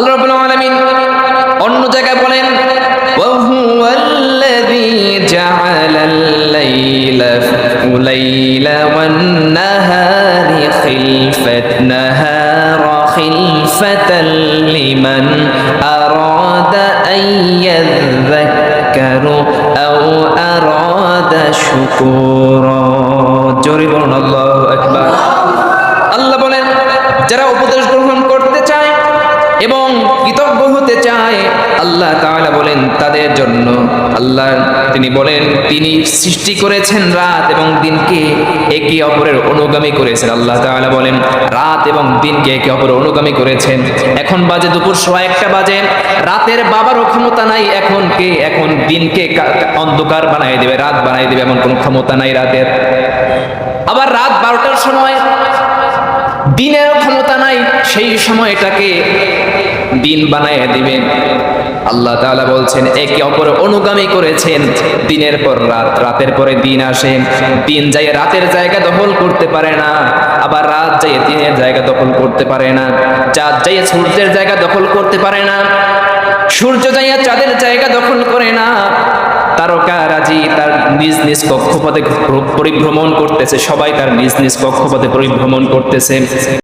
আল্লাহ রাব্বুল আলামিন অন্য জায়গায় বলেন وهو الذي جعل الليل الليل والنهار خلفة نهار خلفة لمن أراد أن يذكر أو أراد شكورا جرب الله أكبر আল্লাহ বলেন যারা উপদেশ গ্রহণ করতে চায় এবং কৃতজ্ঞ হতে চায় আল্লাহ তাআলা বলেন তাদের জন্য। আল্লাহ তিনি বলেন, তিনি সৃষ্টি করেছেন রাত এবং দিনকে একে অপরের অনুগামী করেছেন। আল্লাহ তাআলা বলেন, রাত এবং দিনকে একে অপরের অনুগামী করেছেন। এখন বাজে দুপুর, সোয়া একটা বাজে। রাতের বাবারও ক্ষমতা নাই, এখন কে? এখন দিনকে অন্ধকার বানাই দেবে, রাত বানাই দেবে, এমন কোনো ক্ষমতা নাই রাতের। আবার রাত বারোটার সময় দিনেরও ক্ষমতা নাই, সেই সময়টাকে দিন বানাইয়া দিবেন। আল্লাহ তাআলা বলছেন, একে অপর অনুগামী করেছেন। দিনের পর রাত, রাতের পরে দিন আসে দিন যাই রাতের জায়গা দখল করতে পারে না, আবার রাত যাই দিনের জায়গা দখল করতে পারে না। চাঁদ যাই সূর্যের জায়গা দখল করতে পারে না, সূর্য যাইয়া চাঁদের জায়গা দখল করে না। তারকারাজি তার নিজ নিজ কক্ষপথে পরিভ্রমণ করতেছে সবাই তার নিজ নিজ কক্ষপথে পরিভ্রমণ করতেছে।